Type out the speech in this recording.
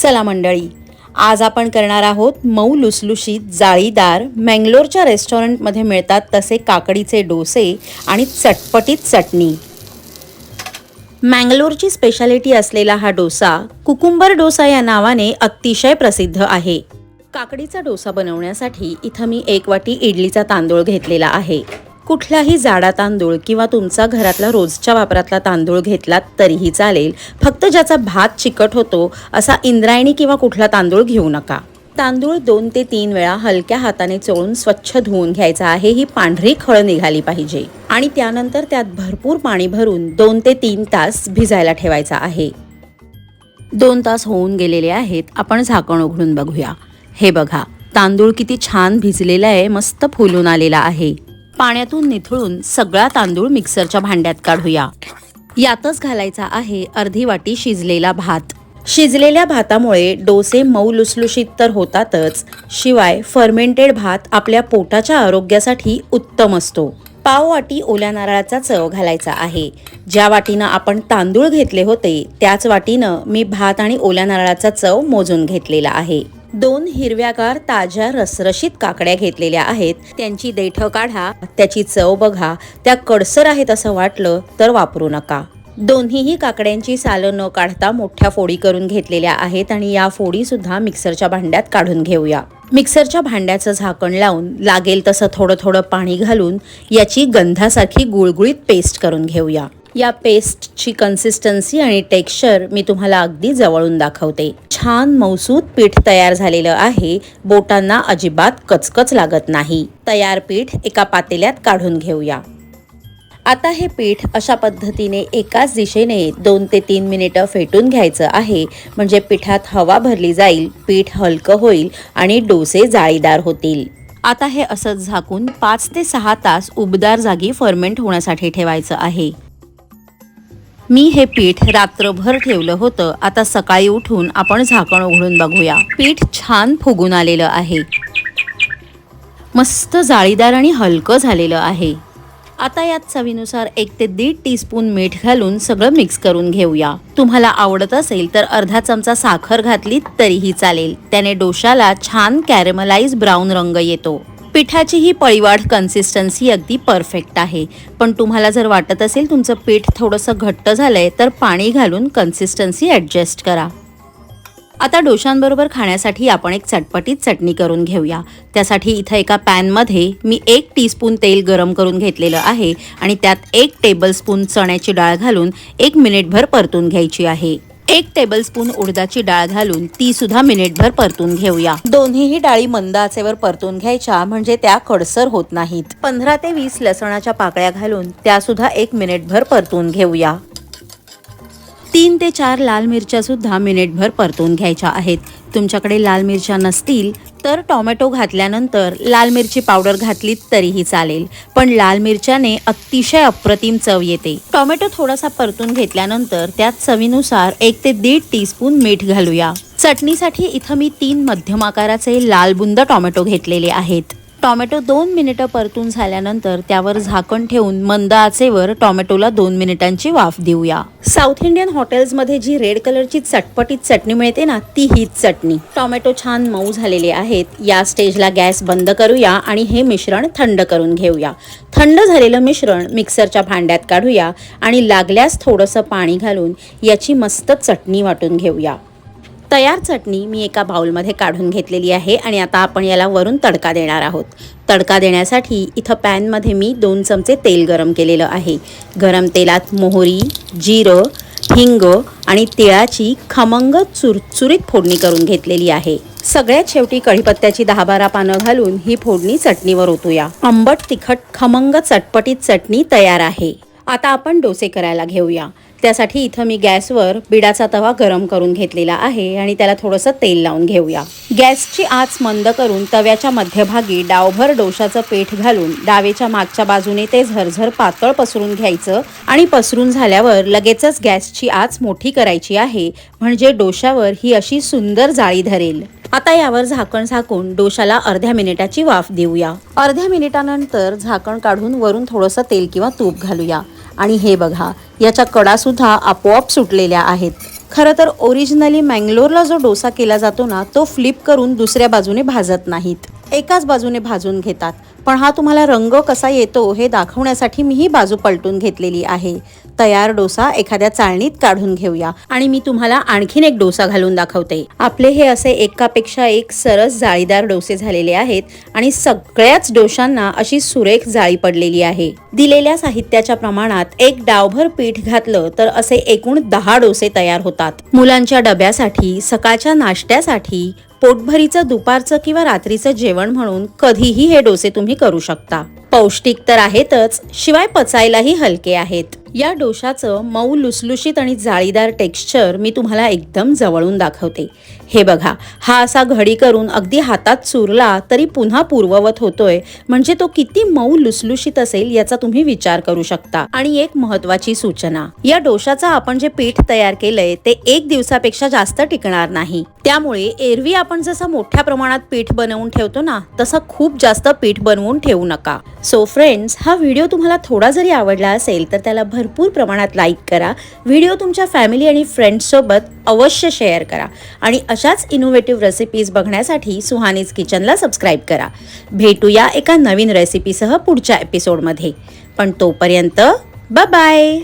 चला मंडळी आज आपण करणार आहोत मऊ लुसलुशीत जाळीदार मँगलोरच्या रेस्टॉरंटमध्ये मिळतात तसे काकडीचे डोसे आणि चटपटीत चटणी. मँगलोरची स्पेशालिटी असलेला हा डोसा कुकुंबर डोसा या नावाने अतिशय प्रसिद्ध आहे. काकडीचा डोसा बनवण्यासाठी इथं मी एक वाटी इडलीचा तांदूळ घेतलेला आहे. कुठलाही जाडा तांदूळ किंवा तुमचा घरातला रोजच्या वापरातला तांदूळ घेतलात तरीही चालेल. फक्त ज्याचा भात चिकट होतो असा इंद्रायणी किंवा कुठला तांदूळ घेऊ नका. तांदूळ दोन ते तीन वेळा हलक्या हाताने चोळून स्वच्छ धुवून घ्यायचा आहे ही पांढरी खळ निघाली पाहिजे. आणि त्यानंतर त्यात भरपूर पाणी भरून दोन ते तीन तास भिजायला ठेवायचा आहे. दोन तास होऊन गेलेले आहेत आपण झाकण उघडून बघूया. हे बघा तांदूळ किती छान भिजलेला आहे मस्त फुलून आलेला आहे. पाण्यातून निथळून सगळा तांदूळ मिक्सरच्या भांड्यात काढूया. यातच घालायचा आहे अर्धी वाटी शिजलेला भात. शिजलेल्या भातामुळे डोसे मऊ लुसलुशीत तर होतातच शिवाय फर्मेंटेड भात आपल्या पोटाच्या आरोग्यासाठी उत्तम असतो. पाव वाटी ओल्या नारळाचा चव घालायचा आहे. ज्या वाटीनं आपण तांदूळ घेतले होते त्याच वाटीनं मी भात आणि ओल्या नारळाचा चव मोजून घेतलेला आहे. दोन हिरव्यागार ताज्या रसरशीत काकड्या घेतलेल्या आहेत. त्यांची देठ काढा त्याची चव बघा त्या कडसर आहेत असं वाटलं तर वापरू नका. दोन्हीही काकड्यांची सालं न काढता मोठ्या फोडी करून घेतलेल्या आहेत आणि या फोडी सुद्धा मिक्सरच्या भांड्यात काढून घेऊया. मिक्सरच्या भांड्याचं झाकण लावून लागेल तसं थोडं थोडं पाणी घालून याची गंधासारखी गुळगुळीत पेस्ट करून घेऊया. या पेस्टची कन्सिस्टन्सी आणि टेक्स्चर मी तुम्हाला अगदी जवळून दाखवते. छान मौसूद पीठ तयार झालेलं आहे. बोटांना अजिबात कचकच लागत नाही. तयार पीठ एका पातेल्यात काढून घेऊया. आता हे पीठ अशा पद्धतीने एकाच दिशेने दोन ते तीन मिनिटं फेटून घ्यायचं आहे. म्हणजे पिठात हवा भरली जाईल पीठ हलकं होईल आणि डोसे जाळीदार होतील. आता हे असंच झाकून पाच ते सहा तास उबदार जागी फर्मेंट होण्यासाठी ठेवायचं आहे. मी हे पीठ रात्रभर ठेवलं होतं. आता सकाळी उठून आपण झाकण उघडून बघूया. पीठ छान फुगून आलेलं आहे. मस्त जाळीदार आणि हलकं झालेलं आहे. आता यात चवीनुसार एक ते दीड टीस्पून मीठ घालून सगळं मिक्स करून घेऊया. तुम्हाला आवडत असेल तर अर्धा चमचा साखर घातली तरीही चालेल. त्याने डोशाला छान कॅरेमलाइज ब्राऊन रंग येतो. पिठाची ही पळीवाढ कन्सिस्टन्सी अगदी परफेक्ट आहे. पण तुम्हाला जर वाटत असेल तुमचं पीठ थोडंसं घट्ट झालंय तर पाणी घालून कन्सिस्टन्सी ॲडजस्ट करा. आता डोशांबरोबर खाण्यासाठी आपण एक चटपटीत चटणी करून घेऊया. त्यासाठी इथं एका पॅनमध्ये मी एक टीस्पून तेल गरम करून घेतलेलं आहे आणि त्यात एक टेबलस्पून चण्याची डाळ घालून एक मिनिटभर परतून घ्यायची आहे. एक टेबलस्पून उडदाची डाळ घालून ती सुद्धा मिनिटभर परतून घेऊया. दोन्हीही डाळी मंद आचेवर परतून घ्यायच्या म्हणजे त्या कडसर होत नाहीत. पंधरा ते वीस लसणाच्या पाकळ्या घालून त्या सुद्धा एक मिनिटभर परतून घेऊया. तीन ते चार लाल मिरच्या सुद्धा मिनिटभर परतून घ्यायच्या आहेत. तुमच्याकडे लाल मिरच्या नसतील तर टोमॅटो घातल्यानंतर लाल मिरची पावडर घातली तरीही चालेल. पण लाल मिरच्याने अतिशय अप्रतिम चव येते. टोमॅटो थोडासा परतून घेतल्यानंतर त्यात चवीनुसार एक ते दीड टीस्पून मीठ घालूया. चटणीसाठी इथं मी तीन मध्यम आकाराचे लाल बुंद टोमॅटो घेतलेले आहेत. टॉमॅटो दोन मिनिटं परतून झाल्यानंतर त्यावर झाकण ठेवून मंद आचेवर टोमॅटोला दोन मिनिटांची वाफ देऊया. साऊथ इंडियन हॉटेल्समध्ये जी रेड कलरची चटपटीत चटणी मिळते ना ती हीच चटणी. टॉमॅटो छान मऊ झालेले आहेत. या स्टेजला गॅस बंद करूया आणि हे मिश्रण थंड करून घेऊया. थंड झालेलं मिश्रण मिक्सरच्या भांड्यात काढूया आणि लागल्यास थोडंसं पाणी घालून याची मस्त चटणी वाटून घेऊया. तयार चटणी मी एका बाउलमध्ये काढून घेतलेली आहे आणि आता आपण याला वरून तडका देणार आहोत. तडका देण्यासाठी इथं पॅनमध्ये मी दोन चमचे तेल गरम केलेलं आहे. गरम तेलात मोहरी जिरं हिंग आणि तिळाची खमंग चुरचुरीत फोडणी करून घेतलेली आहे. सगळ्यात शेवटी कढीपत्त्याची दहा बारा पानं घालून ही फोडणी चटणीवर ओतूया. आंबट तिखट खमंग चटपटीत चटणी तयार आहे. आता आपण डोसे करायला घेऊया. त्यासाठी इथं मी गॅसवर बिडाचा तवा गरम करून घेतलेला आहे आणि त्याला थोडंसं तेल लावून घेऊया. गॅसची आच मंद करून तव्याच्या मध्यभागी डावभर डोशाचं पीठ घालून डावेच्या मागच्या बाजूने ते झरझर पातळ पसरून घ्यायचं आणि पसरून झाल्यावर लगेचच गॅसची आच मोठी करायची आहे. म्हणजे डोशावर ही अशी सुंदर जाळी धरेल. आता यावर झाकण झाकून डोशाला अर्ध्या मिनिटाची वाफ देऊया. अर्ध्या मिनिटानंतर झाकण काढून वरून थोडंसं तेल किंवा तूप घालूया. आणि हे बघा याच्या कडा सुद्धा आपोआप सुटलेल्या आहेत. खरं तर ओरिजिनली मँगलोरला जो डोसा केला जातो ना तो फ्लिप करून दुसऱ्या बाजूने भाजत नाहीत. एकाच बाजूने भाजून घेतात. पण हा तुम्हाला रंग कसा येतो हे दाखवण्यासाठी मी ही बाजू पलटून घेतलेली आहे. तयार डोसा एखाद्या चाळणीत काढून घेऊया. आणि मी तुम्हाला आणखीन एक डोसा घालून दाखवते. आपले हे असे एकापेक्षा एक सरस जाळीदार डोसे झालेले आहेत आणि सगळ्याच डोशांना अशी सुरेख जाळी पडलेली आहे. दिलेल्या साहित्याच्या प्रमाणात एक डावभर पीठ घातलं तर असे एकूण दहा डोसे तयार होतात. मुलांच्या डब्यासाठी सकाळच्या नाश्त्यासाठी पोटभरीचं दुपारचं किंवा रात्रीचं जेवण म्हणून कधीही हे डोसे तुम्ही करू शकता. पौष्टिक तर आहेतच शिवाय पचायलाही हलके आहेत. या डोशाचं मऊ लुसलुशीत आणि जाळीदार टेक्स्चर मी तुम्हाला एकदम जवळून दाखवते. हे बघा हा असा घडी करून अगदी हातात चुरला तरी पुन्हा पूर्ववत होतोय म्हणजे तो किती मऊ लुसलुशीत असेल याचा तुम्ही विचार करू शकता. आणि एक महत्वाची सूचना या डोशाचं आपण जे पीठ तयार केलंय ते एक दिवसापेक्षा जास्त टिकणार नाही. त्यामुळे एरवी आपण जसं मोठ्या प्रमाणात पीठ बनवून ठेवतो ना तसं खूप जास्त पीठ बनवून ठेवू नका. सो फ्रेंड्स हा व्हिडिओ तुम्हाला थोडा जरी आवडला असेल तर त्याला भरपूर प्रमाणात लाईक करा. व्हिडिओ तुमच्या फॅमिली आणि फ्रेंड्ससोबत अवश्य शेअर करा. आणि अशाच इनोव्हेटिव्ह रेसिपीज बघण्यासाठी सुहानीज किचनला सबस्क्राईब करा. भेटूया एका नवीन रेसिपीसह पुढच्या एपिसोडमध्ये पण तोपर्यंत बाय